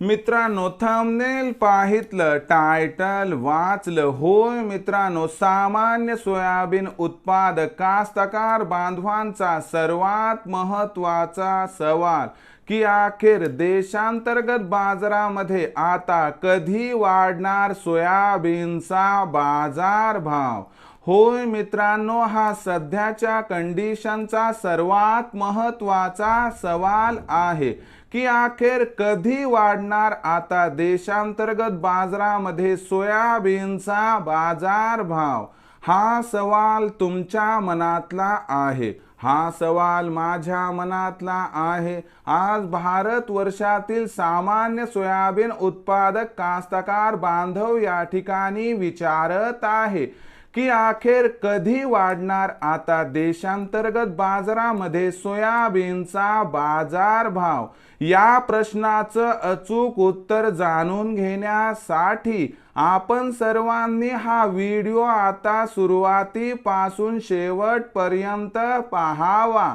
मित्रांनो thumbnail पाहितलं title वाचलं. होय मित्रांनो सामान्य सोयाबीन उत्पादक कास्तकार बांधवांचा सर्वात महत्त्वाचा सवाल की अखेर देशांतर्गत बाजारामध्ये आता कधी वाढणार सोयाबीनचा बाजारभाव? होय मित्रांनो हा सध्याच्या कंडिशनचा सर्वात महत्त्वाचा सवाल आहे की अखेर कधी वाढणार आता देशांतर्गत बाजारामध्ये सोयाबीनचा बाजार भाव? हा सवाल तुमच्या मनातला आहे. हा सवाल माझ्या मनातला आहे. आज भारत वर्षातील सामान्य सोयाबीन उत्पादक कास्तकार बांधव या ठिकाणी विचारत आहे. की अखेर कधी वाढणार? आता देशांतर्गत बाजारामध्ये सोयाबीनचा बाजार भाव या प्रश्नाचं अचूक उत्तर जाणून घेण्यासाठी आपण सर्वांनी हा व्हिडिओ आता सुरुवातीपासून शेवटपर्यंत पाहावा.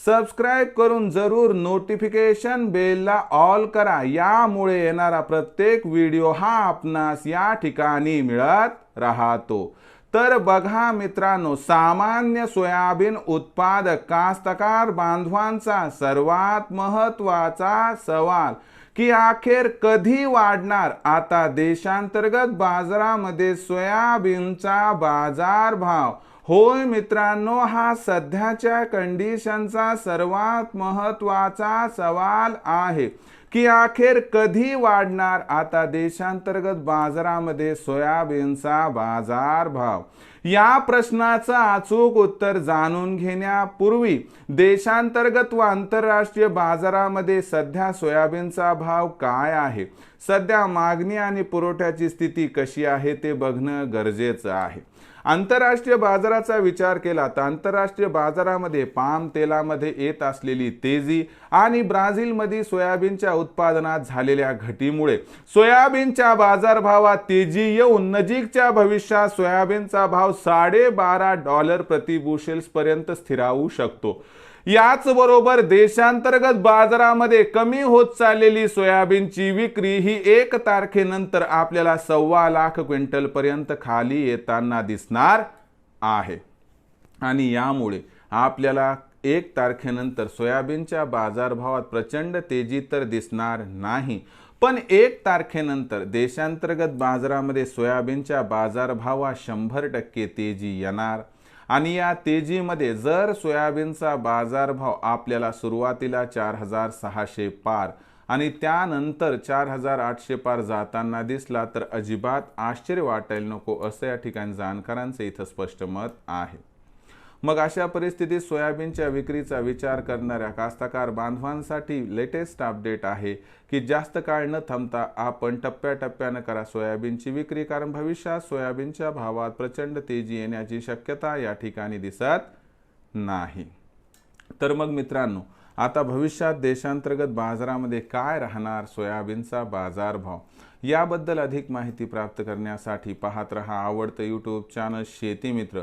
सबस्क्राईब करून जरूर नोटिफिकेशन बेलला ऑल करा. यामुळे येणारा प्रत्येक व्हिडिओ हा आपणास या ठिकाणी मिळत राहतो. तर बघा मित्रांनो सामान्य सोयाबीन उत्पादक कास्तकार बांधवांचा सर्वात महत्त्वाचा सवाल की अखेर कधी वाढणार? आता देशांतर्गत बाजारामध्ये सोयाबीनचा बाजार भाव होय मित्रांनो हा सध्याच्या कंडिशनचा सर्वात महत्त्वाचा सवाल आहे. की अखेर कधी वाढणार? आता देशांतर्गत बाजारामध्ये सोयाबीनचा बाजार भाव या प्रश्नाचं अचूक उत्तर जाणून घेण्यापूर्वी देशांतर्गत व आंतरराष्ट्रीय बाजारामध्ये सध्या सोयाबीनचा भाव काय आहे? सध्या मागणी आणि पुरवठ्याची स्थिती कशी आहे ते बघणं गरजेचं आहे. आंतरराष्ट्रीय बाजाराचा विचार केला तर आंतरराष्ट्रीय बाजारामध्ये पाम तेलामध्ये येत असलेली तेजी आणि ब्राझीलमध्ये सोयाबीनच्या उत्पादनात झालेल्या घटीमुळे सोयाबीनच्या बाजारभावात तेजी येऊन नजीकच्या भविष्यात सोयाबीनचा भाव साडेबारा डॉलर प्रति बुशेल्स पर्यंत स्थिरावू शकतो. याच बरोबर देशांतर्गत बाजारामध्ये कमी होत चाललेली सोयाबीनची विक्री ही एक तारखेनंतर आपल्याला सव्वा लाख क्विंटल पर्यंत खाली येताना दिसणार आहे. आणि यामुळे आपल्याला एक तारखेनंतर सोयाबीनच्या बाजारभावात प्रचंड तेजी तर दिसणार नाही. पण एक तारखेनंतर देशांतर्गत बाजारामध्ये सोयाबीनच्या बाजारभावात शंभर टक्के तेजी येणार. आणि या तेजीमध्ये जर सोयाबीनचा बाजारभाव आपल्याला सुरुवातीला चार हजार सहाशे पार आणि त्यानंतर चार हजार आठशे पार जाताना दिसला तर अजिबात आश्चर्य वाटायला नको असं या ठिकाणी जाणकारांचं इथं स्पष्ट मत आहे. मग अशा परिस्थितीत सोयाबीनच्या विक्रीचा विचार करणाऱ्या कास्तकार बांधवांसाठी लेटेस्ट अपडेट आहे की जास्त काळ न थांबता आपण टप्प्याटप्प्यानं करा सोयाबीनची विक्री कारण भविष्यात सोयाबीनच्या भावात प्रचंड तेजी येण्याची शक्यता या ठिकाणी दिसत नाही. तर मग मित्रांनो आता भविष्यात देशांतर्गत बाजारामध्ये काय राहणार सोयाबीनचा बाजारभाव? याबद्दल अधिक माहिती प्राप्त करण्यासाठी पाहत रहा आवडतं यूट्यूब चॅनल शेती मित्र.